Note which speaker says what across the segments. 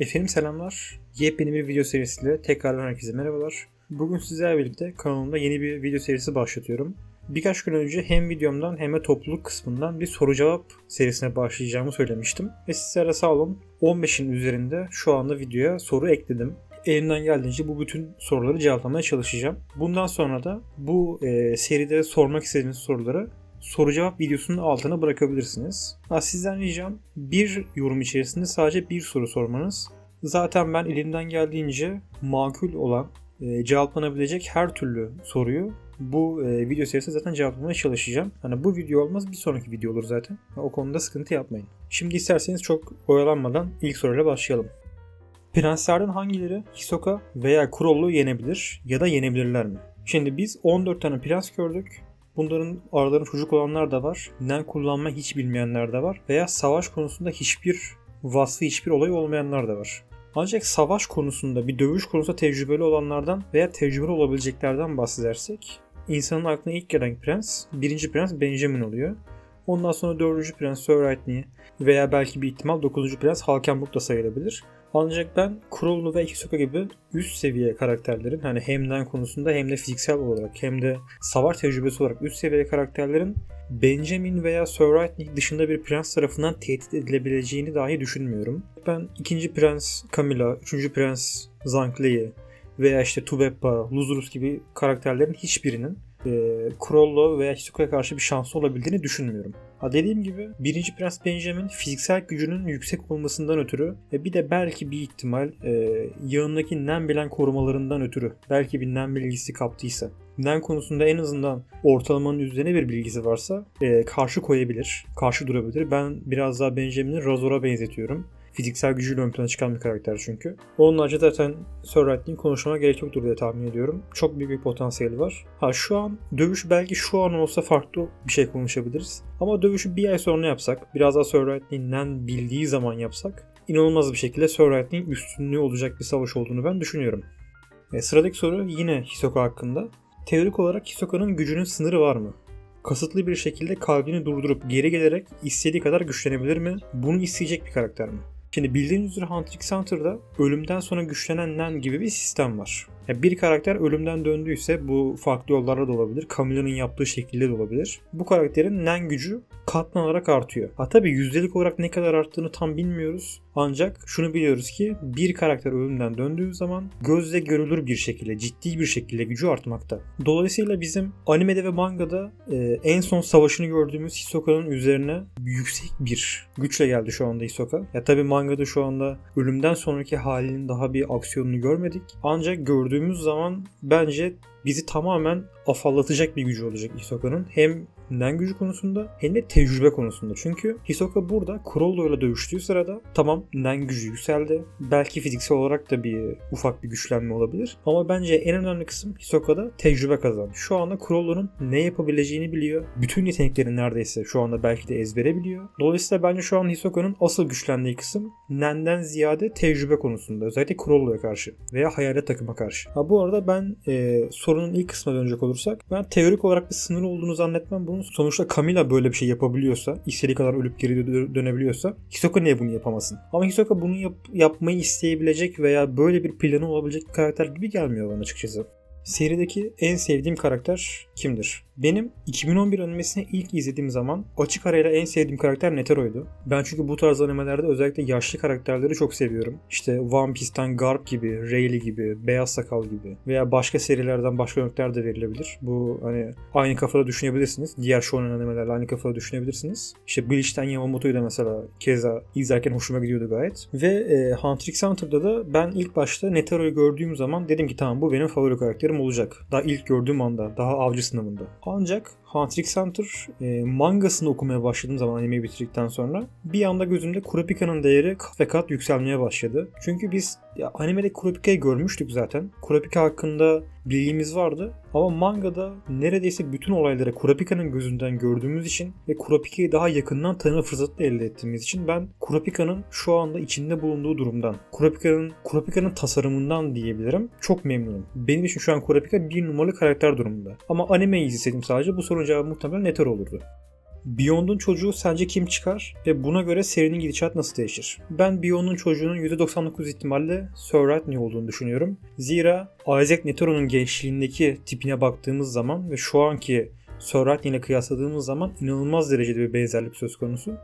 Speaker 1: Efendim selamlar. Yepyeni bir video serisiyle tekrardan herkese merhabalar. Bugün sizlerle birlikte kanalımda yeni bir video serisi başlatıyorum. Birkaç gün önce hem videomdan hem de topluluk kısmından bir soru cevap serisine başlayacağımı söylemiştim. Ve sizlere sağ olun 15'in üzerinde şu anda videoya soru ekledim. Elimden geldiğince bu bütün soruları cevaplamaya çalışacağım. Bundan sonra da bu e, seride sormak istediğiniz soruları soru cevap videosunun altına bırakabilirsiniz. Ha, sizden ricam bir yorum içerisinde sadece bir soru sormanız. Zaten ben elimden geldiğince makul olan, e, cevaplanabilecek her türlü soruyu bu e, video serisinde zaten cevaplamaya çalışacağım. Hani bu video olmaz bir sonraki video olur zaten. O konuda sıkıntı yapmayın. Şimdi isterseniz çok oyalanmadan ilk soruyla başlayalım. Prenslerden hangileri Hisoka veya Kurollu'yu yenebilir ya da yenebilirler mi? Şimdi biz 14 tane prens gördük. Bunların aralarında çocuk olanlar da var. Nen kullanma hiç bilmeyenler de var. Veya savaş konusunda hiçbir vasfı, hiçbir olay olmayanlar da var. Ancak savaş konusunda, bir dövüş konusunda tecrübeli olanlardan veya tecrübeli olabileceklerden bahsedersek insanın aklına ilk gelen prens, birinci prens Benjamin oluyor. Ondan sonra dördüncü prens Sir Rightney veya belki bir ihtimal dokuzuncu prens Halkenburg da sayılabilir. Ancak ben Kurollu ve Hisoka gibi üst seviye karakterlerin hani hem nen konusunda hem de fiziksel olarak hem de savaş tecrübesi olarak üst seviye karakterlerin Benjamin veya Sir Rightney dışında bir prens tarafından tehdit edilebileceğini dahi düşünmüyorum. Ben ikinci prens Camilla, üçüncü prens Zhang veya işte Tubeppa, Luzurus gibi karakterlerin hiçbirinin e, Krollo veya Hisuka'ya karşı bir şansı olabildiğini düşünmüyorum. Ha dediğim gibi birinci Prens Benjamin fiziksel gücünün yüksek olmasından ötürü ve bir de belki bir ihtimal e, yanındaki nem bilen korumalarından ötürü belki bir nem bilgisi kaptıysa nem konusunda en azından ortalamanın üzerine bir bilgisi varsa e, karşı koyabilir, karşı durabilir. Ben biraz daha Benjamin'i Razor'a benzetiyorum. Fiziksel gücüyle ön plana çıkan bir karakter çünkü. Onun haricinde zaten Sir Rattling konuşmama gerek yoktur diye tahmin ediyorum. Çok büyük bir potansiyeli var. Ha şu an dövüş belki şu an olsa farklı bir şey konuşabiliriz. Ama dövüşü bir ay sonra yapsak, biraz daha Sir Rattling'den bildiği zaman yapsak inanılmaz bir şekilde Sir Rattling üstünlüğü olacak bir savaş olduğunu ben düşünüyorum. E, sıradaki soru yine Hisoka hakkında. Teorik olarak Hisoka'nın gücünün sınırı var mı? Kasıtlı bir şekilde kalbini durdurup geri gelerek istediği kadar güçlenebilir mi? Bunu isteyecek bir karakter mi? Şimdi bildiğiniz üzere Hunter Hunter'da ölümden sonra güçlenen Nen gibi bir sistem var. Bir karakter ölümden döndüyse bu farklı yollarla da olabilir. Camilla'nın yaptığı şekilde de olabilir. Bu karakterin Nen gücü katlanarak artıyor. Ha tabi yüzdelik olarak ne kadar arttığını tam bilmiyoruz. Ancak şunu biliyoruz ki bir karakter ölümden döndüğü zaman gözle görülür bir şekilde, ciddi bir şekilde gücü artmakta. Dolayısıyla bizim animede ve mangada e, en son savaşını gördüğümüz Hisoka'nın üzerine yüksek bir güçle geldi şu anda Hisoka. Ya tabi mangada şu anda ölümden sonraki halinin daha bir aksiyonunu görmedik. Ancak gördüğümüz zaman bence bizi tamamen afallatacak bir gücü olacak Hisoka'nın. Hem nen gücü konusunda hem de tecrübe konusunda. Çünkü Hisoka burada Kurollo ile dövüştüğü sırada tamam nen gücü yükseldi. Belki fiziksel olarak da bir ufak bir güçlenme olabilir. Ama bence en önemli kısım Hisoka'da tecrübe kazandı. Şu anda Kurollo'nun ne yapabileceğini biliyor. Bütün yetenekleri neredeyse şu anda belki de ezbere biliyor. Dolayısıyla bence şu an Hisoka'nın asıl güçlendiği kısım Nen'den ziyade tecrübe konusunda. Özellikle Kurollo'ya karşı veya hayalet takıma karşı. Ha bu arada ben e, sorunun ilk kısmına dönecek olursak ben teorik olarak bir sınır olduğunu zannetmem. Bunun sonuçta Camilla böyle bir şey yapabiliyorsa, istediği kadar ölüp geri dönebiliyorsa Hisoka niye bunu yapamasın? Ama Hisoka bunu yap- yapmayı isteyebilecek veya böyle bir planı olabilecek bir karakter gibi gelmiyor bana açıkçası. Serideki en sevdiğim karakter kimdir? Benim 2011 animesini ilk izlediğim zaman açık arayla en sevdiğim karakter Netero'ydu. Ben çünkü bu tarz animelerde özellikle yaşlı karakterleri çok seviyorum. İşte One Piece'ten Garp gibi, Rayleigh gibi, Beyaz Sakal gibi veya başka serilerden başka örnekler de verilebilir. Bu hani aynı kafada düşünebilirsiniz. Diğer shonen animelerle aynı kafada düşünebilirsiniz. İşte Bleach'ten Yamamoto'yu da mesela keza izlerken hoşuma gidiyordu gayet. Ve e, Hunter x Hunter'da da ben ilk başta Netero'yu gördüğüm zaman dedim ki tamam bu benim favori karakterim olacak. Daha ilk gördüğüm anda, daha avcı sınavında. Ancak Hunter x Hunter e, mangasını okumaya başladığım zaman animeyi bitirdikten sonra bir anda gözümde Kurapika'nın değeri kat ve kat yükselmeye başladı. Çünkü biz ya, animede Kurapika'yı görmüştük zaten. Kurapika hakkında bilgimiz vardı. Ama mangada neredeyse bütün olayları Kurapika'nın gözünden gördüğümüz için ve Kurapika'yı daha yakından tanıma fırsatı elde ettiğimiz için ben Kurapika'nın şu anda içinde bulunduğu durumdan, Kurapika'nın Kurapika'nın tasarımından diyebilirim. Çok memnunum. Benim için şu an Kurapika bir numaralı karakter durumunda. Ama animeyi izleseydim sadece bu sorunun cevabı muhtemelen Netero olurdu. Beyond'un çocuğu sence kim çıkar ve buna göre serinin gidişat nasıl değişir? Ben Beyond'un çocuğunun %99 ihtimalle Sir Rodney olduğunu düşünüyorum. Zira Isaac Netero'nun gençliğindeki tipine baktığımız zaman ve şu anki Sir Rodney ile kıyasladığımız zaman inanılmaz derecede bir benzerlik söz konusu.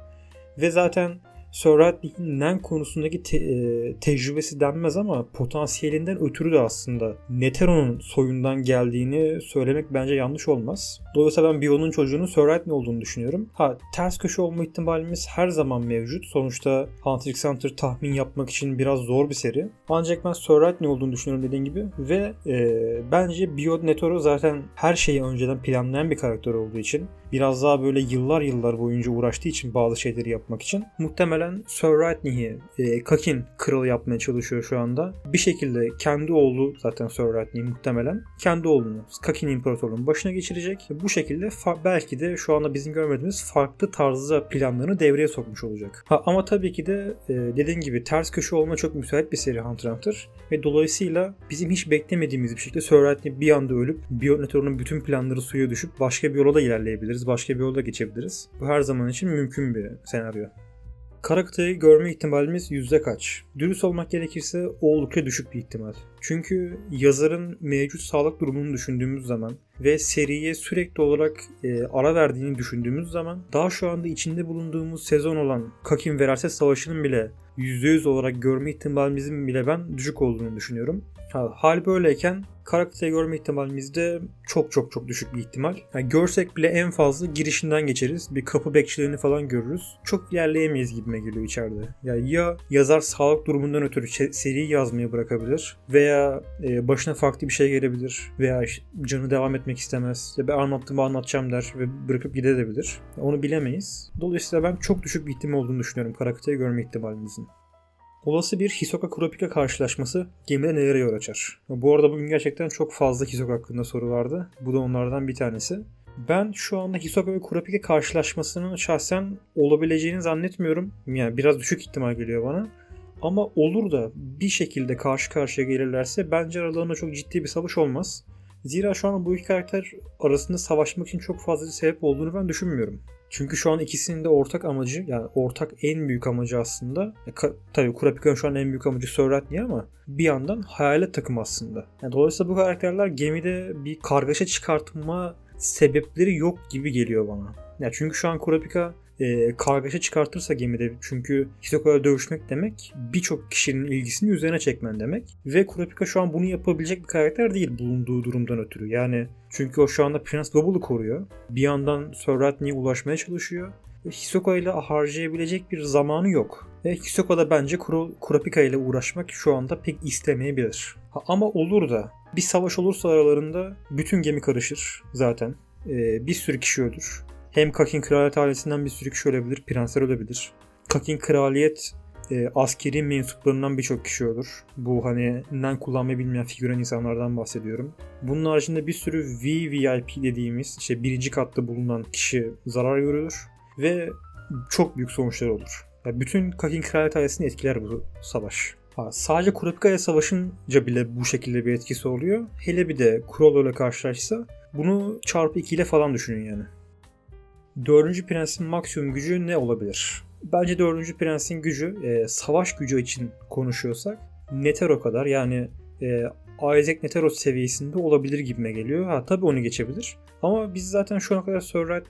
Speaker 1: Ve zaten Sörratlik'in Nen konusundaki te- e, tecrübesi denmez ama potansiyelinden ötürü de aslında Netero'nun soyundan geldiğini söylemek bence yanlış olmaz. Dolayısıyla ben Bion'un çocuğunun Sörratli olduğunu düşünüyorum. Ha ters köşe olma ihtimalimiz her zaman mevcut. Sonuçta Hunter x Hunter tahmin yapmak için biraz zor bir seri. Ancak ben Sörratli olduğunu düşünüyorum dediğim gibi. Ve e, bence Bio Netero zaten her şeyi önceden planlayan bir karakter olduğu için biraz daha böyle yıllar yıllar boyunca uğraştığı için bazı şeyleri yapmak için muhtemelen Sir Ratney'i e, Kakin kralı yapmaya çalışıyor şu anda. Bir şekilde kendi oğlu zaten Sir Ratney muhtemelen kendi oğlunu Kakin İmparatorluğu'nun başına geçirecek. Bu şekilde belki de şu anda bizim görmediğimiz farklı tarzda planlarını devreye sokmuş olacak. Ha, ama tabii ki de e, dediğim gibi ters köşe olma çok müsait bir seri Hunter Hunter ve dolayısıyla bizim hiç beklemediğimiz bir şekilde Sir Ratney bir anda ölüp Bionetoro'nun bütün planları suya düşüp başka bir yola da ilerleyebiliriz. Başka bir yolda geçebiliriz. Bu her zaman için mümkün bir senaryo. Karakteri görme ihtimalimiz yüzde kaç? Dürüst olmak gerekirse oldukça düşük bir ihtimal. Çünkü yazarın mevcut sağlık durumunu düşündüğümüz zaman ve seriye sürekli olarak e, ara verdiğini düşündüğümüz zaman daha şu anda içinde bulunduğumuz sezon olan Kakin Veraset Savaşı'nın bile %100 olarak görme ihtimalimizin bile ben düşük olduğunu düşünüyorum. Ha, hal böyleyken karakteri görme ihtimalimiz de çok çok çok düşük bir ihtimal. Yani görsek bile en fazla girişinden geçeriz. Bir kapı bekçilerini falan görürüz. Çok ilerleyemeyiz gibime geliyor içeride. Yani ya yazar sağlık durumundan ötürü seriyi yazmaya bırakabilir veya e, başına farklı bir şey gelebilir veya canı devam etmek istemez. Ya ben anlattığımı anlatacağım der ve bırakıp gidebilir. Onu bilemeyiz. Dolayısıyla ben çok düşük bir ihtimal olduğunu düşünüyorum karakteri görme ihtimalimizin. Olası bir Hisoka Kurapika karşılaşması gemide nelere yol açar? Bu arada bugün gerçekten çok fazla Hisoka hakkında soru vardı. Bu da onlardan bir tanesi. Ben şu anda Hisoka ve Kurapika karşılaşmasının şahsen olabileceğini zannetmiyorum. Yani biraz düşük ihtimal geliyor bana. Ama olur da bir şekilde karşı karşıya gelirlerse bence aralarında çok ciddi bir savaş olmaz. Zira şu an bu iki karakter arasında savaşmak için çok fazla sebep olduğunu ben düşünmüyorum. Çünkü şu an ikisinin de ortak amacı yani ortak en büyük amacı aslında ka, tabii Kurapika'nın şu an en büyük amacı Sir Ratney ama bir yandan hayalet takım aslında. Yani dolayısıyla bu karakterler gemide bir kargaşa çıkartma sebepleri yok gibi geliyor bana. Ya çünkü şu an Kurapika e, kargaşa çıkartırsa gemide çünkü Hisoka'yla dövüşmek demek birçok kişinin ilgisini üzerine çekmen demek. Ve Kurapika şu an bunu yapabilecek bir karakter değil bulunduğu durumdan ötürü. Yani çünkü o şu anda Prens Bubble'ı koruyor. Bir yandan Sir Ratney'e ulaşmaya çalışıyor. Hisoka ile harcayabilecek bir zamanı yok. Ve Hisoka da bence Kuro, Kurapika ile uğraşmak şu anda pek istemeyebilir. Ha, ama olur da bir savaş olursa aralarında bütün gemi karışır zaten. Ee, bir sürü kişi ölür. Hem Kakin kraliyet ailesinden bir sürü kişi ölebilir, prensler ölebilir. Kakin kraliyet e, askeri mensuplarından birçok kişi olur. Bu hani nen kullanmayı bilmeyen figüren insanlardan bahsediyorum. Bunun haricinde bir sürü VVIP dediğimiz işte birinci katta bulunan kişi zarar görür ve çok büyük sonuçlar olur. Yani bütün Kakin kraliyet ailesini etkiler bu savaş. Ha, sadece Kurapika'ya savaşınca bile bu şekilde bir etkisi oluyor. Hele bir de Kurolo ile karşılaşsa bunu çarpı 2 ile falan düşünün yani. Dördüncü prensin maksimum gücü ne olabilir? Bence dördüncü prensin gücü e, savaş gücü için konuşuyorsak Netero kadar yani e, Isaac Netero seviyesinde olabilir gibime geliyor. Ha tabii onu geçebilir. Ama biz zaten şu ana kadar Sir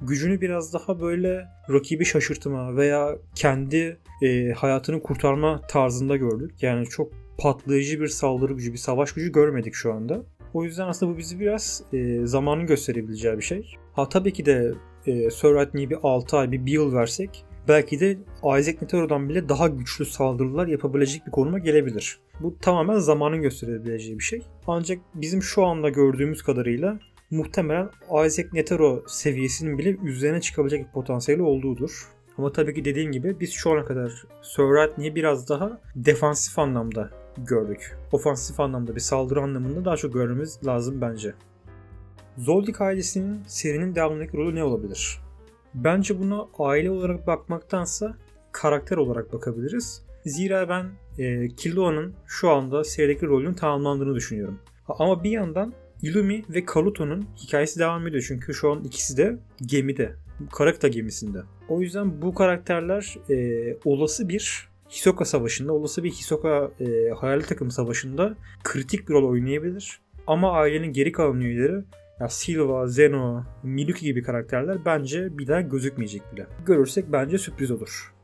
Speaker 1: gücünü biraz daha böyle rakibi şaşırtma veya kendi e, hayatını kurtarma tarzında gördük. Yani çok patlayıcı bir saldırı gücü, bir savaş gücü görmedik şu anda. O yüzden aslında bu bizi biraz e, zamanın gösterebileceği bir şey. Ha tabii ki de e, Sir Ratney'i bir 6 ay, bir, bir yıl versek belki de Isaac Netero'dan bile daha güçlü saldırılar yapabilecek bir konuma gelebilir. Bu tamamen zamanın gösterebileceği bir şey. Ancak bizim şu anda gördüğümüz kadarıyla muhtemelen Isaac Netero seviyesinin bile üzerine çıkabilecek bir potansiyeli olduğudur. Ama tabii ki dediğim gibi biz şu ana kadar Sir Ratney'i biraz daha defansif anlamda gördük. Ofansif anlamda bir saldırı anlamında daha çok görmemiz lazım bence. Zoldyck ailesinin serinin devamındaki rolü ne olabilir? Bence buna aile olarak bakmaktansa karakter olarak bakabiliriz. Zira ben e, Killua'nın şu anda serideki rolünün tamamlandığını düşünüyorum. Ama bir yandan Illumi ve Kaluto'nun hikayesi devam ediyor çünkü şu an ikisi de gemide. Karakta gemisinde. O yüzden bu karakterler e, olası bir Hisoka savaşında, olası bir Hisoka e, hayali takım savaşında kritik bir rol oynayabilir. Ama ailenin geri kalan üyeleri ya Silva, Zeno, Miluki gibi karakterler bence bir daha gözükmeyecek bile. Görürsek bence sürpriz olur.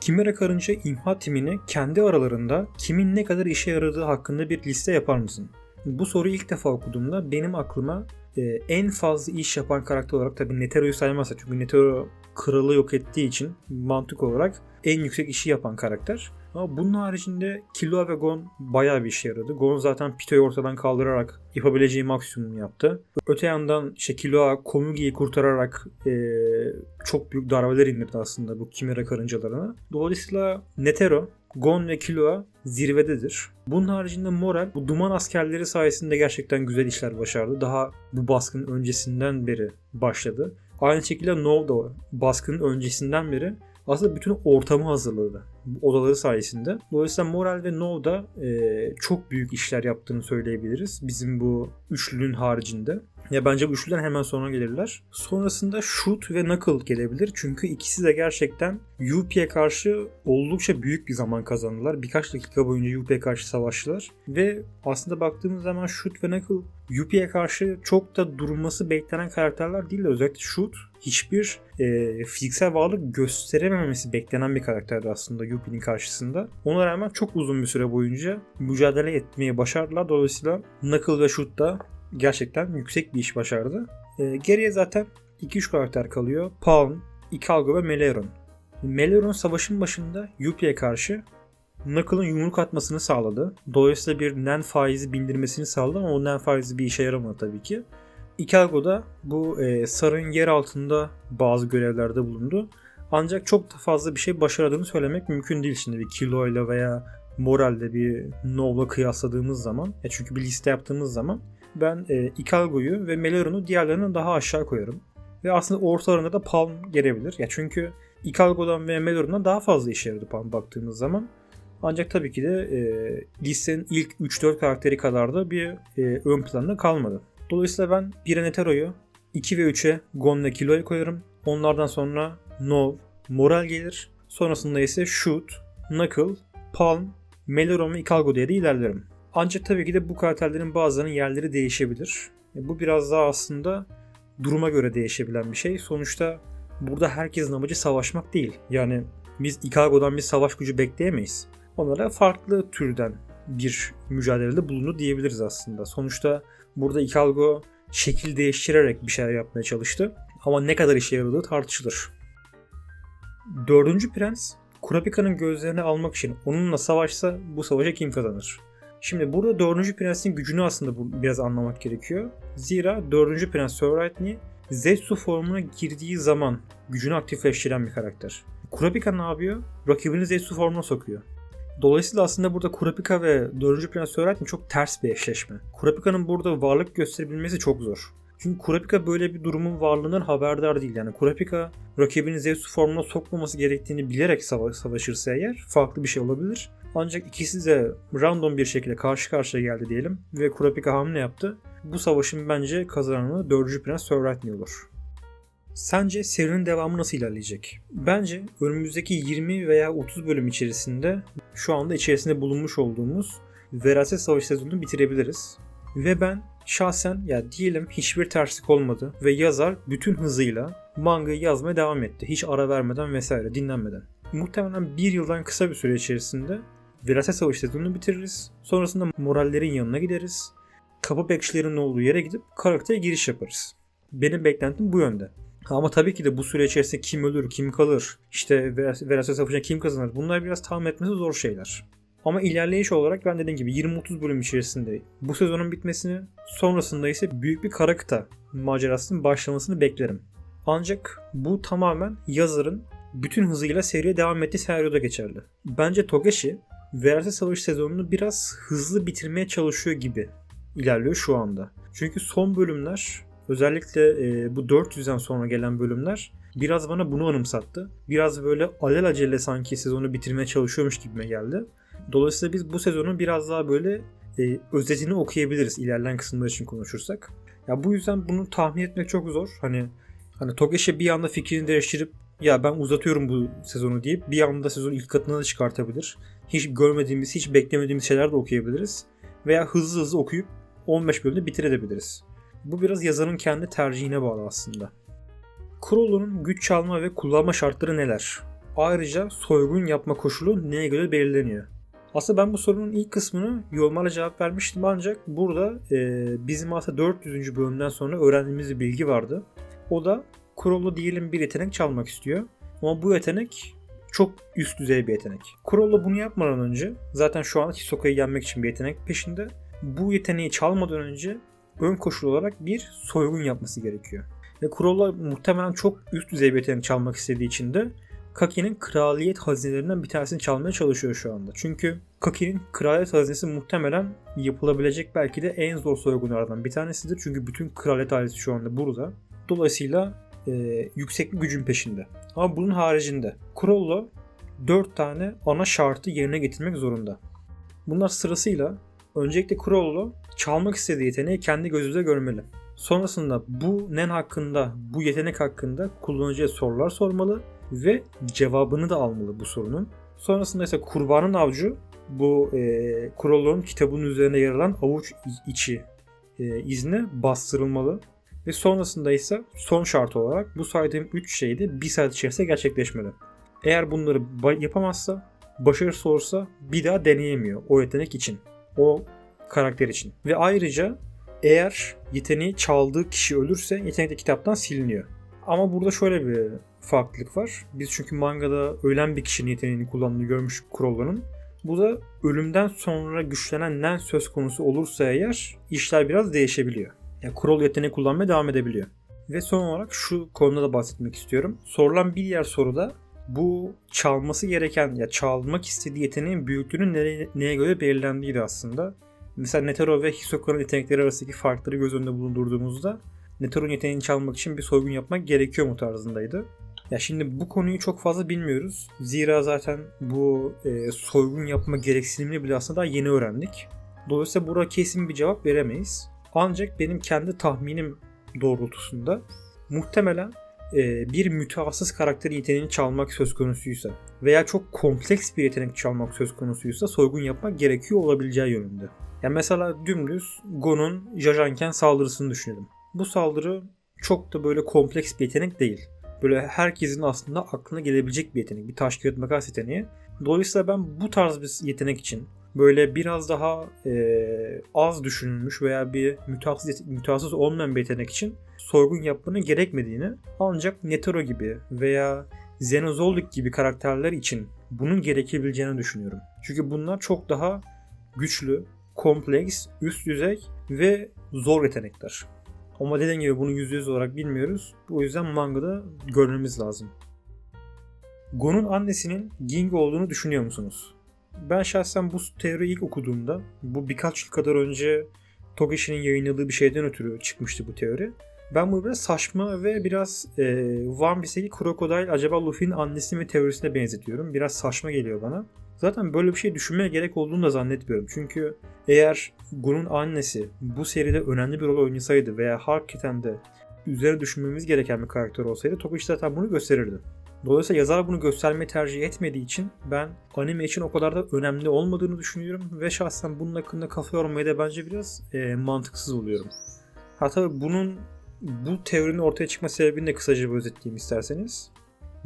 Speaker 1: Kimera Karınca imha timini kendi aralarında kimin ne kadar işe yaradığı hakkında bir liste yapar mısın? Bu soruyu ilk defa okuduğumda benim aklıma e, en fazla iş yapan karakter olarak tabii Netero'yu saymazsa çünkü Netero kralı yok ettiği için mantık olarak en yüksek işi yapan karakter. Ama bunun haricinde Killua ve Gon bayağı bir işe yaradı. Gon zaten Pito'yu ortadan kaldırarak yapabileceği maksimum yaptı. Öte yandan işte Killua Komugi'yi kurtararak e, çok büyük darbeler indirdi aslında bu Kimera karıncalarına. Dolayısıyla Netero, Gon ve Killua zirvededir. Bunun haricinde Moral bu duman askerleri sayesinde gerçekten güzel işler başardı. Daha bu baskının öncesinden beri başladı. Aynı şekilde Nov da baskının öncesinden beri aslında bütün ortamı hazırladı odaları sayesinde. Dolayısıyla Moral ve Nov da e, çok büyük işler yaptığını söyleyebiliriz. Bizim bu üçlünün haricinde. Ya bence bu üçlüden hemen sonra gelirler. Sonrasında Shoot ve Knuckle gelebilir. Çünkü ikisi de gerçekten UP'ye karşı oldukça büyük bir zaman kazandılar. Birkaç dakika boyunca UP'ye karşı savaştılar. Ve aslında baktığımız zaman Shoot ve Knuckle UP'ye karşı çok da durması beklenen karakterler değil de özellikle Shoot hiçbir e, fiziksel varlık gösterememesi beklenen bir karakterdi aslında Yuppie'nin karşısında. Ona rağmen çok uzun bir süre boyunca mücadele etmeyi başardılar. Dolayısıyla Knuckle ve Shoot da gerçekten yüksek bir iş başardı. E, geriye zaten 2-3 karakter kalıyor. Palm, Ikalgo ve Meleron. Meleron savaşın başında Yuppie'ye karşı Knuckle'ın yumruk atmasını sağladı. Dolayısıyla bir nen faizi bindirmesini sağladı ama o nen faizi bir işe yaramadı tabii ki. Ikalgo da bu e, Sar'ın yer altında bazı görevlerde bulundu. Ancak çok da fazla bir şey başaradığını söylemek mümkün değil şimdi bir Kilo ile veya Moral'de bir Nov'la kıyasladığımız zaman. E çünkü bir liste yaptığımız zaman ben e, Ikalgo'yu ve Meleron'u diğerlerinden daha aşağı koyarım. Ve aslında ortalarında da Palm gelebilir. Ya çünkü Ikalgo'dan ve Meloron'dan daha fazla işe yaradı Palm baktığımız zaman. Ancak tabii ki de e, listenin ilk 3-4 karakteri kadar da bir e, ön planda kalmadı. Dolayısıyla ben 1'e Netero'yu, 2 ve 3'e Gon ve Kilo'yu koyarım. Onlardan sonra Nov, Moral gelir. Sonrasında ise Shoot, Knuckle, Palm, Meleron ve Ikalgo diye de ilerlerim. Ancak tabii ki de bu karakterlerin bazılarının yerleri değişebilir. E, bu biraz daha aslında duruma göre değişebilen bir şey. Sonuçta burada herkesin amacı savaşmak değil. Yani biz Ikalgo'dan bir savaş gücü bekleyemeyiz. Onlara farklı türden bir mücadelede bulundu diyebiliriz aslında. Sonuçta burada Ikalgo şekil değiştirerek bir şeyler yapmaya çalıştı. Ama ne kadar işe yaradığı tartışılır. Dördüncü prens Kurapika'nın gözlerini almak için onunla savaşsa bu savaşa kim kazanır? Şimdi burada dördüncü prensin gücünü aslında biraz anlamak gerekiyor. Zira dördüncü prens Sir Rightney Zetsu formuna girdiği zaman gücünü aktifleştiren bir karakter. Kurapika ne yapıyor? Rakibini Zetsu formuna sokuyor. Dolayısıyla aslında burada Kurapika ve 4. Prens Sörret'in çok ters bir eşleşme. Kurapika'nın burada varlık gösterebilmesi çok zor. Çünkü Kurapika böyle bir durumun varlığından haberdar değil. Yani Kurapika rakibini Zeus formuna sokmaması gerektiğini bilerek sava- savaşırsa eğer farklı bir şey olabilir. Ancak ikisi de random bir şekilde karşı karşıya geldi diyelim ve Kurapika hamle yaptı. Bu savaşın bence kazananı 4. Prens Sir olur. Sence serinin devamı nasıl ilerleyecek? Bence önümüzdeki 20 veya 30 bölüm içerisinde şu anda içerisinde bulunmuş olduğumuz Veraset Savaşı sezonunu bitirebiliriz. Ve ben şahsen ya diyelim hiçbir terslik olmadı ve yazar bütün hızıyla mangayı yazmaya devam etti. Hiç ara vermeden vesaire dinlenmeden. Muhtemelen bir yıldan kısa bir süre içerisinde Veraset Savaşı sezonunu bitiririz. Sonrasında morallerin yanına gideriz. Kapı bekçilerin olduğu yere gidip karaktere giriş yaparız. Benim beklentim bu yönde. Ama tabii ki de bu süre içerisinde kim ölür, kim kalır, işte Veraset Savaşı'na kim kazanır bunlar biraz tahmin etmesi zor şeyler. Ama ilerleyiş olarak ben dediğim gibi 20-30 bölüm içerisinde bu sezonun bitmesini sonrasında ise büyük bir kara kıta macerasının başlamasını beklerim. Ancak bu tamamen yazarın bütün hızıyla seriye devam ettiği senaryoda geçerli. Bence Togeshi Veraset Savaşı sezonunu biraz hızlı bitirmeye çalışıyor gibi ilerliyor şu anda. Çünkü son bölümler Özellikle e, bu 400'den sonra gelen bölümler biraz bana bunu anımsattı. Biraz böyle alelacele sanki sezonu bitirmeye çalışıyormuş gibime geldi. Dolayısıyla biz bu sezonun biraz daha böyle e, özetini okuyabiliriz ilerleyen kısımlar için konuşursak. Ya bu yüzden bunu tahmin etmek çok zor. Hani Hani Togeshi bir anda fikrini değiştirip ya ben uzatıyorum bu sezonu deyip bir anda sezonun ilk katına da çıkartabilir. Hiç görmediğimiz, hiç beklemediğimiz şeyler de okuyabiliriz. Veya hızlı hızlı okuyup 15 bölümde bitirebiliriz. Bu biraz yazarın kendi tercihine bağlı aslında. Kurolu'nun güç çalma ve kullanma şartları neler? Ayrıca soygun yapma koşulu neye göre belirleniyor? Aslında ben bu sorunun ilk kısmını yorumlarla cevap vermiştim ancak burada e, bizim aslında 400. bölümden sonra öğrendiğimiz bir bilgi vardı. O da Kurollu diyelim bir yetenek çalmak istiyor. Ama bu yetenek çok üst düzey bir yetenek. Kurollu bunu yapmadan önce zaten şu an Hisoka'yı yenmek için bir yetenek peşinde. Bu yeteneği çalmadan önce ön koşul olarak bir soygun yapması gerekiyor. Ve Kurollu muhtemelen çok üst düzey bir yetenek çalmak istediği için de Kaki'nin kraliyet hazinelerinden bir tanesini çalmaya çalışıyor şu anda. Çünkü Kaki'nin kraliyet hazinesi muhtemelen yapılabilecek belki de en zor soygunlardan bir tanesidir. Çünkü bütün kraliyet ailesi şu anda burada. Dolayısıyla e, yüksek bir gücün peşinde. Ama bunun haricinde Krollo 4 tane ana şartı yerine getirmek zorunda. Bunlar sırasıyla öncelikle Krollo çalmak istediği yeteneği kendi gözüyle görmeli. Sonrasında bu nen hakkında, bu yetenek hakkında kullanıcıya sorular sormalı ve cevabını da almalı bu sorunun. Sonrasında ise kurbanın avcı bu e, Krollo'nun kitabının üzerine yer alan avuç içi e, izne bastırılmalı. Ve sonrasında ise son şart olarak bu saydığım 3 şey de 1 saat içerisinde gerçekleşmeli. Eğer bunları yapamazsa, başarısız olursa bir daha deneyemiyor o yetenek için. O karakter için. Ve ayrıca eğer yeteneği çaldığı kişi ölürse yetenek de kitaptan siliniyor. Ama burada şöyle bir farklılık var. Biz çünkü mangada ölen bir kişinin yeteneğini kullandığını görmüş Kurollo'nun. Bu da ölümden sonra güçlenen nen söz konusu olursa eğer işler biraz değişebiliyor. Yani Kurol yeteneği kullanmaya devam edebiliyor. Ve son olarak şu konuda da bahsetmek istiyorum. Sorulan bir diğer soruda bu çalması gereken ya çalmak istediği yeteneğin büyüklüğünün neye, neye göre belirlendiğiydi aslında. Mesela Netero ve Hisoka'nın yetenekleri arasındaki farkları göz önünde bulundurduğumuzda Netero'nun yeteneğini çalmak için bir soygun yapmak gerekiyor mu tarzındaydı. Ya şimdi bu konuyu çok fazla bilmiyoruz. Zira zaten bu e, soygun yapma gereksinimini bile aslında daha yeni öğrendik. Dolayısıyla burada kesin bir cevap veremeyiz. Ancak benim kendi tahminim doğrultusunda muhtemelen bir mütehassıs karakterin yeteneğini çalmak söz konusuysa veya çok kompleks bir yetenek çalmak söz konusuysa soygun yapmak gerekiyor olabileceği yönünde. Yani mesela dümdüz Gon'un Jajanken saldırısını düşünelim. Bu saldırı çok da böyle kompleks bir yetenek değil. Böyle herkesin aslında aklına gelebilecek bir yetenek. Bir taş kağıt makas yeteneği. Dolayısıyla ben bu tarz bir yetenek için böyle biraz daha e, az düşünülmüş veya bir mütehassıs, mütehassıs olmayan bir yetenek için soygun yapmanın gerekmediğini ancak Netero gibi veya Xenozolik gibi karakterler için bunun gerekebileceğini düşünüyorum. Çünkü bunlar çok daha güçlü, kompleks, üst düzey ve zor yetenekler. Ama dediğim gibi bunu %100 olarak bilmiyoruz. O yüzden mangada görmemiz lazım. Gon'un annesinin Ging olduğunu düşünüyor musunuz? Ben şahsen bu teoriyi ilk okuduğumda bu birkaç yıl kadar önce Togeshi'nin yayınladığı bir şeyden ötürü çıkmıştı bu teori. Ben bunu biraz saçma ve biraz e, One Piece'deki Crocodile acaba Luffy'nin annesini ve teorisine benzetiyorum. Biraz saçma geliyor bana. Zaten böyle bir şey düşünmeye gerek olduğunu da zannetmiyorum. Çünkü eğer Gun'un annesi bu seride önemli bir rol oynasaydı veya hakikaten de üzerine düşünmemiz gereken bir karakter olsaydı Tokishi zaten bunu gösterirdi. Dolayısıyla yazar bunu göstermeyi tercih etmediği için ben anime için o kadar da önemli olmadığını düşünüyorum ve şahsen bunun hakkında kafa yormaya da bence biraz e, mantıksız oluyorum. Hatta bunun bu teorinin ortaya çıkma sebebini de kısaca bir özetleyeyim isterseniz.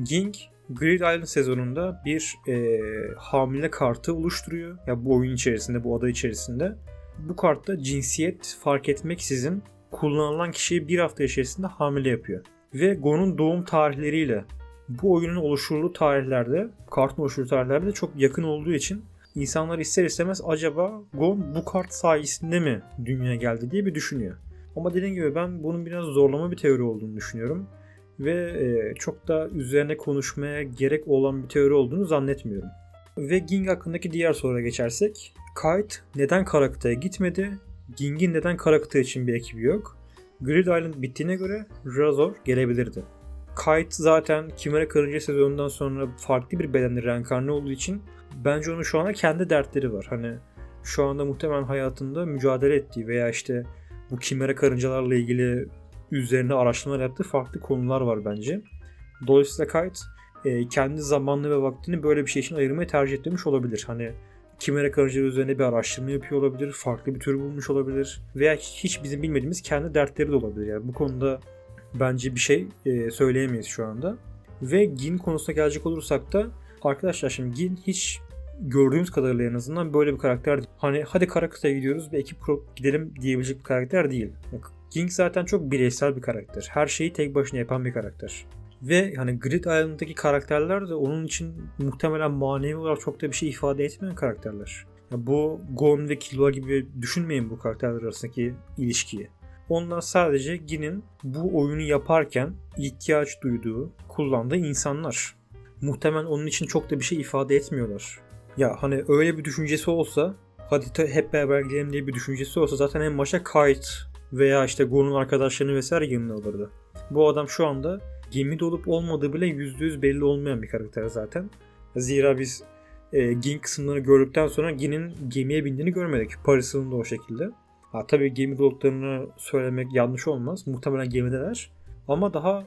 Speaker 1: Ging Grid Island sezonunda bir e, hamile kartı oluşturuyor. Ya bu oyun içerisinde, bu ada içerisinde. Bu kartta cinsiyet fark etmeksizin kullanılan kişiyi bir hafta içerisinde hamile yapıyor. Ve Gon'un doğum tarihleriyle bu oyunun oluşturulduğu tarihlerde, kartın oluşturulduğu tarihlerde çok yakın olduğu için insanlar ister istemez acaba Gon bu kart sayesinde mi dünyaya geldi diye bir düşünüyor. Ama dediğim gibi ben bunun biraz zorlama bir teori olduğunu düşünüyorum. Ve e, çok da üzerine konuşmaya gerek olan bir teori olduğunu zannetmiyorum. Ve Ging hakkındaki diğer soruya geçersek. Kite neden Karakuta'ya gitmedi? Ging'in neden Karakuta için bir ekibi yok? Grid Island bittiğine göre Razor gelebilirdi. Kite zaten Kimera Karınca sezonundan sonra farklı bir bedenle reenkarne olduğu için bence onun şu anda kendi dertleri var. Hani şu anda muhtemelen hayatında mücadele ettiği veya işte bu kimera karıncalarla ilgili üzerine araştırmalar yaptığı farklı konular var bence. Dolayısıyla Kite e, kendi zamanını ve vaktini böyle bir şey için ayırmayı tercih etmemiş olabilir. Hani kimere karıncaları üzerine bir araştırma yapıyor olabilir, farklı bir tür bulmuş olabilir veya hiç bizim bilmediğimiz kendi dertleri de olabilir. Yani bu konuda bence bir şey e, söyleyemeyiz şu anda. Ve Gin konusuna gelecek olursak da arkadaşlar şimdi Gin hiç gördüğümüz kadarıyla en azından böyle bir karakter değil. Hani hadi Karakuta'ya gidiyoruz bir ekip kurup gidelim diyebilecek bir karakter değil. King zaten çok bireysel bir karakter. Her şeyi tek başına yapan bir karakter. Ve hani Grid Island'daki karakterler de onun için muhtemelen manevi olarak çok da bir şey ifade etmeyen karakterler. Ya bu Gon ve Killua gibi düşünmeyin bu karakterler arasındaki ilişkiyi. Onlar sadece Gin'in bu oyunu yaparken ihtiyaç duyduğu, kullandığı insanlar. Muhtemelen onun için çok da bir şey ifade etmiyorlar. Ya hani öyle bir düşüncesi olsa hadi hep beraber gidelim diye bir düşüncesi olsa zaten en başa Kite veya işte Gon'un arkadaşlarını vesaire yanına alırdı. Bu adam şu anda gemide olup olmadığı bile %100 belli olmayan bir karakter zaten. Zira biz e, Gin kısımlarını gördükten sonra Gin'in gemiye bindiğini görmedik. Paris'in de o şekilde. Ha, tabii gemide olduklarını söylemek yanlış olmaz. Muhtemelen gemideler. Ama daha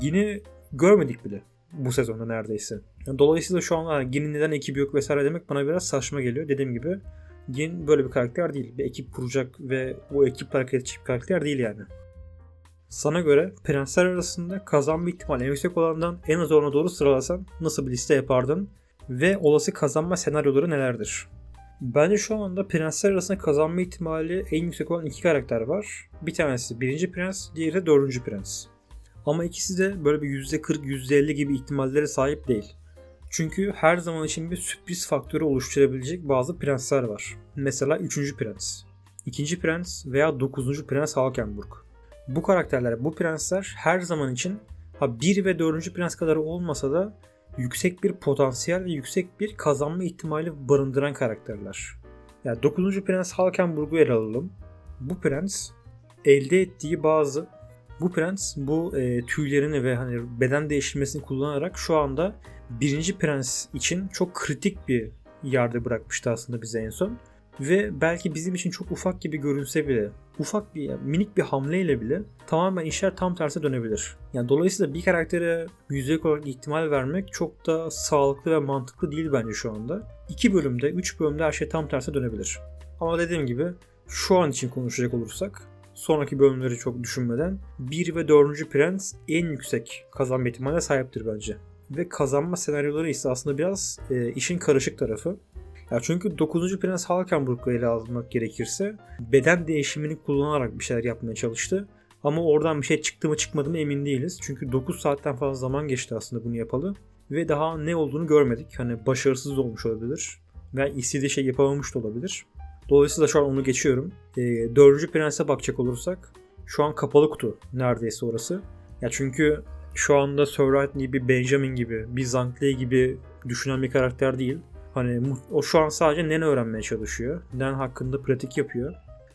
Speaker 1: Gin'i görmedik bile bu sezonda neredeyse. Dolayısıyla şu an Gin'in neden ekibi yok vesaire demek bana biraz saçma geliyor. Dediğim gibi Gin böyle bir karakter değil. Bir ekip kuracak ve o ekip hareket edecek bir karakter değil yani. Sana göre prensler arasında kazanma ihtimali en yüksek olandan en az ona doğru sıralasan nasıl bir liste yapardın? Ve olası kazanma senaryoları nelerdir? Bence şu anda prensler arasında kazanma ihtimali en yüksek olan iki karakter var. Bir tanesi birinci prens, diğeri de dördüncü prens. Ama ikisi de böyle bir %40, %50 gibi ihtimallere sahip değil. Çünkü her zaman için bir sürpriz faktörü oluşturabilecek bazı prensler var. Mesela 3. prens, 2. prens veya 9. prens Halkenburg. Bu karakterler, bu prensler her zaman için ha 1 ve 4. prens kadar olmasa da yüksek bir potansiyel ve yüksek bir kazanma ihtimali barındıran karakterler. Yani 9. prens Halkenburg'u ele alalım. Bu prens elde ettiği bazı bu prens bu e, tüylerini ve hani beden değiştirmesini kullanarak şu anda birinci prens için çok kritik bir yerde bırakmıştı aslında bize en son. Ve belki bizim için çok ufak gibi görünse bile, ufak bir yani minik bir hamleyle bile tamamen işler tam terse dönebilir. Yani dolayısıyla bir karaktere yüzdelik olarak ihtimal vermek çok da sağlıklı ve mantıklı değil bence şu anda. 2 bölümde, 3 bölümde her şey tam terse dönebilir. Ama dediğim gibi şu an için konuşacak olursak sonraki bölümleri çok düşünmeden 1 ve 4. Prens en yüksek kazanma ihtimaline sahiptir bence. Ve kazanma senaryoları ise aslında biraz e, işin karışık tarafı. Ya çünkü 9. Prens Halkenburg'u ele almak gerekirse beden değişimini kullanarak bir şeyler yapmaya çalıştı. Ama oradan bir şey çıktı mı çıkmadı mı emin değiliz. Çünkü 9 saatten fazla zaman geçti aslında bunu yapalı. Ve daha ne olduğunu görmedik. Hani başarısız olmuş olabilir. Veya istediği şey yapamamış da olabilir. Dolayısıyla şu an onu geçiyorum. E, dördüncü prense bakacak olursak şu an kapalı kutu neredeyse orası. Ya çünkü şu anda Sir gibi, Benjamin gibi, bir Zankley gibi düşünen bir karakter değil. Hani o şu an sadece Nen öğrenmeye çalışıyor. Nen hakkında pratik yapıyor.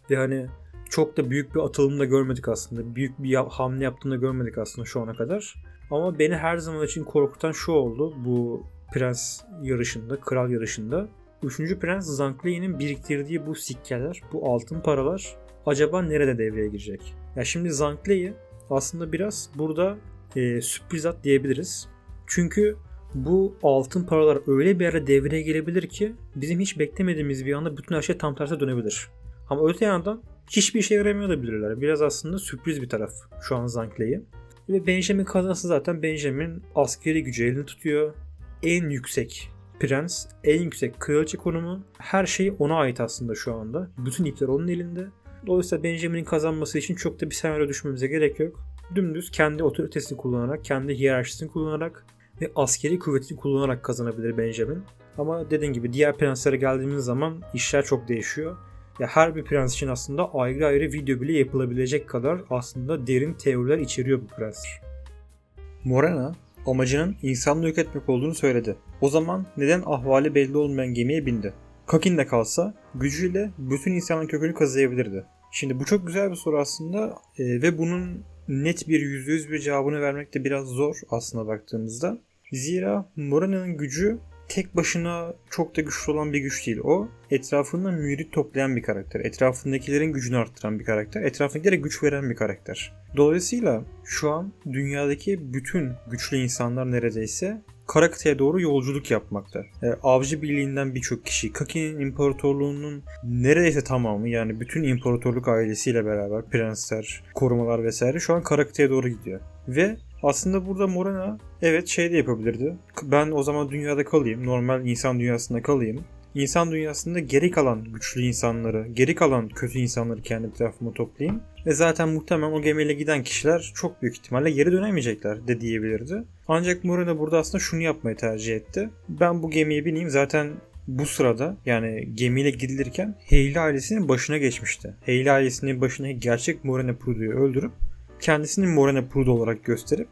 Speaker 1: Ve hani çok da büyük bir atılım da görmedik aslında. Büyük bir hamle yaptığını da görmedik aslında şu ana kadar. Ama beni her zaman için korkutan şu oldu bu prens yarışında, kral yarışında. Üçüncü prens Zankley'nin biriktirdiği bu sikkeler, bu altın paralar acaba nerede devreye girecek? Ya şimdi Zankley'i aslında biraz burada e, sürpriz at diyebiliriz. Çünkü bu altın paralar öyle bir ara devreye girebilir ki bizim hiç beklemediğimiz bir anda bütün her şey tam terse dönebilir. Ama öte yandan hiçbir işe yaramıyor da bilirler. Biraz aslında sürpriz bir taraf şu an Zankley'i. Ve Benjamin kazansı zaten Benjamin askeri gücü elini tutuyor. En yüksek prens, en yüksek kraliçe konumu her şey ona ait aslında şu anda. Bütün ipler onun elinde. Dolayısıyla Benjamin'in kazanması için çok da bir senaryo düşmemize gerek yok. Dümdüz kendi otoritesini kullanarak, kendi hiyerarşisini kullanarak ve askeri kuvvetini kullanarak kazanabilir Benjamin. Ama dediğim gibi diğer prenslere geldiğimiz zaman işler çok değişiyor. Ya her bir prens için aslında ayrı ayrı video bile yapılabilecek kadar aslında derin teoriler içeriyor bu prensler. Morena amacının insanlığı yok etmek olduğunu söyledi. O zaman neden ahvali belli olmayan gemiye bindi? Kakin de kalsa gücüyle bütün insanın kökünü kazıyabilirdi. Şimdi bu çok güzel bir soru aslında e, ve bunun net bir %100 bir cevabını vermek de biraz zor aslında baktığımızda. Zira Morana'nın gücü tek başına çok da güçlü olan bir güç değil. O etrafında mürit toplayan bir karakter. Etrafındakilerin gücünü arttıran bir karakter. Etrafındakilere güç veren bir karakter. Dolayısıyla şu an dünyadaki bütün güçlü insanlar neredeyse kara kıtaya doğru yolculuk yapmakta. E, avcı birliğinden birçok kişi, Kaki'nin imparatorluğunun neredeyse tamamı yani bütün imparatorluk ailesiyle beraber prensler, korumalar vesaire şu an kara kıtaya doğru gidiyor. Ve aslında burada Morena evet şey de yapabilirdi. Ben o zaman dünyada kalayım, normal insan dünyasında kalayım. İnsan dünyasında geri kalan güçlü insanları, geri kalan kötü insanları kendi etrafıma toplayayım. Ve zaten muhtemelen o gemiyle giden kişiler çok büyük ihtimalle geri dönemeyecekler de diyebilirdi. Ancak Morena burada aslında şunu yapmayı tercih etti. Ben bu gemiye bineyim zaten bu sırada yani gemiyle gidilirken Hayley ailesinin başına geçmişti. Hayley ailesinin başına gerçek Morena Prudo'yu öldürüp kendisini Morena Prudo olarak gösterip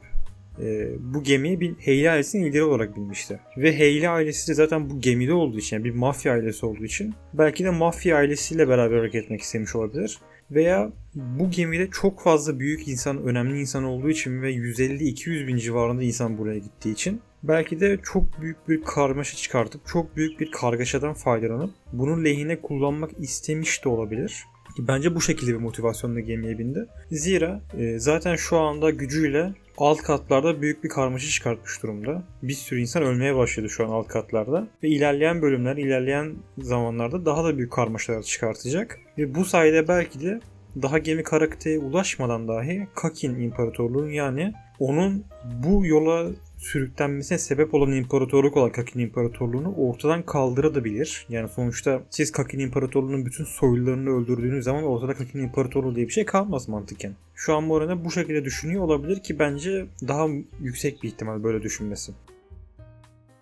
Speaker 1: e, bu gemiye bir Hayley ailesinin lideri olarak binmişti. Ve Hayley ailesi de zaten bu gemide olduğu için yani bir mafya ailesi olduğu için belki de mafya ailesiyle beraber hareket etmek istemiş olabilir. Veya bu gemide çok fazla büyük insan, önemli insan olduğu için ve 150-200 bin civarında insan buraya gittiği için belki de çok büyük bir karmaşa çıkartıp çok büyük bir kargaşadan faydalanıp bunun lehine kullanmak istemiş de olabilir. Bence bu şekilde bir motivasyonla gemiye bindi. Zira e, zaten şu anda gücüyle alt katlarda büyük bir karmaşa çıkartmış durumda. Bir sürü insan ölmeye başladı şu an alt katlarda. Ve ilerleyen bölümler, ilerleyen zamanlarda daha da büyük karmaşalar çıkartacak. Ve bu sayede belki de daha gemi Karakte'ye ulaşmadan dahi Kakin İmparatorluğu yani onun bu yola sürüklenmesine sebep olan imparatorluk olan Kakin İmparatorluğunu ortadan kaldırabilir. Yani sonuçta siz Kakin İmparatorluğu'nun bütün soylularını öldürdüğünüz zaman ortada Kakin İmparatorluğu diye bir şey kalmaz mantıken. Şu an Morena bu şekilde düşünüyor olabilir ki bence daha yüksek bir ihtimal böyle düşünmesi.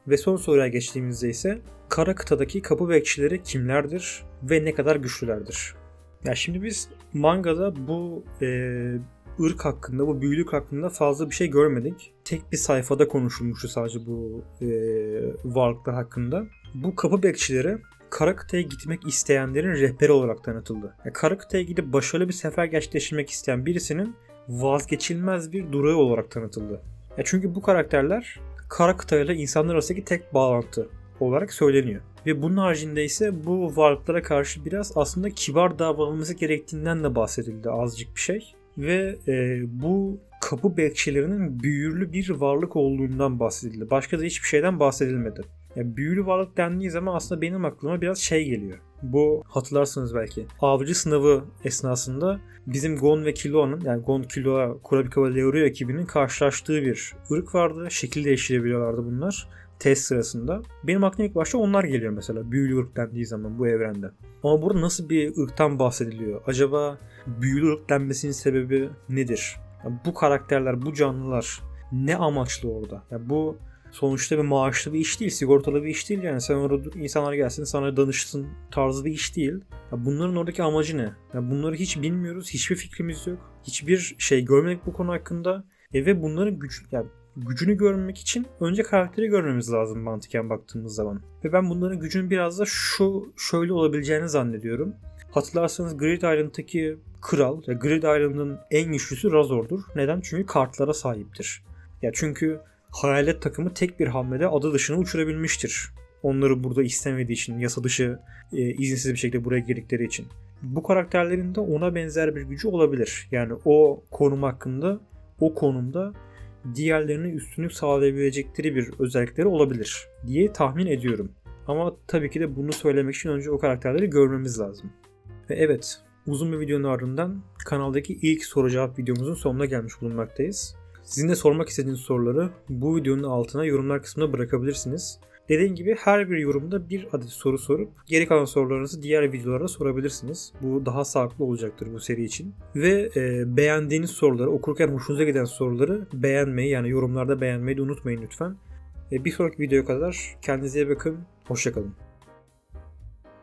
Speaker 1: Ve son soruya geçtiğimizde ise kara kıtadaki kapı bekçileri kimlerdir ve ne kadar güçlülerdir? Ya şimdi biz mangada bu e, ırk hakkında, bu büyülük hakkında fazla bir şey görmedik. Tek bir sayfada konuşulmuştu sadece bu e, varlıklar hakkında. Bu kapı bekçileri Karakıta'ya gitmek isteyenlerin rehberi olarak tanıtıldı. Yani Karakıta'ya gidip başarılı bir sefer gerçekleştirmek isteyen birisinin vazgeçilmez bir durağı olarak tanıtıldı. Ya çünkü bu karakterler Karakıta ile insanlar arasındaki tek bağlantı olarak söyleniyor. Ve bunun haricinde ise bu varlıklara karşı biraz aslında kibar davranılması gerektiğinden de bahsedildi azıcık bir şey. Ve e, bu kapı bekçilerinin büyürlü bir varlık olduğundan bahsedildi. Başka da hiçbir şeyden bahsedilmedi. Yani büyülü varlık dendiği zaman aslında benim aklıma biraz şey geliyor. Bu hatırlarsınız belki. Avcı sınavı esnasında bizim Gon ve Killua'nın yani Gon, Killua, Kurapika ve Leorio ekibinin karşılaştığı bir ırk vardı. Şekil değiştirebiliyorlardı bunlar test sırasında. Benim aklıma ilk başta onlar geliyor mesela büyülü ırk dendiği zaman bu evrende. Ama burada nasıl bir ırktan bahsediliyor? Acaba büyülü ırk denmesinin sebebi nedir? Yani bu karakterler, bu canlılar ne amaçlı orada? Yani bu sonuçta bir maaşlı bir iş değil, sigortalı bir iş değil yani. Sen orada insanlar gelsin sana danışsın tarzı bir iş değil. Ya bunların oradaki amacı ne? Ya bunları hiç bilmiyoruz, hiçbir fikrimiz yok. Hiçbir şey görmedik bu konu hakkında. E ve bunların güç, yani gücünü görmek için önce karakteri görmemiz lazım mantıken baktığımız zaman. Ve ben bunların gücünün biraz da şu şöyle olabileceğini zannediyorum. Hatırlarsanız Grid Island'daki kral, ya Grid Island'ın en güçlüsü Razor'dur. Neden? Çünkü kartlara sahiptir. Ya çünkü hayalet takımı tek bir hamlede adı dışına uçurabilmiştir. Onları burada istemediği için, yasa dışı e, izinsiz bir şekilde buraya girdikleri için. Bu karakterlerin de ona benzer bir gücü olabilir. Yani o konum hakkında, o konumda diğerlerine üstünlük sağlayabilecekleri bir özellikleri olabilir diye tahmin ediyorum. Ama tabii ki de bunu söylemek için önce o karakterleri görmemiz lazım. Ve evet, uzun bir videonun ardından kanaldaki ilk soru cevap videomuzun sonuna gelmiş bulunmaktayız. Sizin de sormak istediğiniz soruları bu videonun altına yorumlar kısmına bırakabilirsiniz. Dediğim gibi her bir yorumda bir adet soru sorup geri kalan sorularınızı diğer videolara sorabilirsiniz. Bu daha sağlıklı olacaktır bu seri için. Ve e, beğendiğiniz soruları, okurken hoşunuza giden soruları beğenmeyi yani yorumlarda beğenmeyi de unutmayın lütfen. E, bir sonraki videoya kadar kendinize bakın. Hoşçakalın.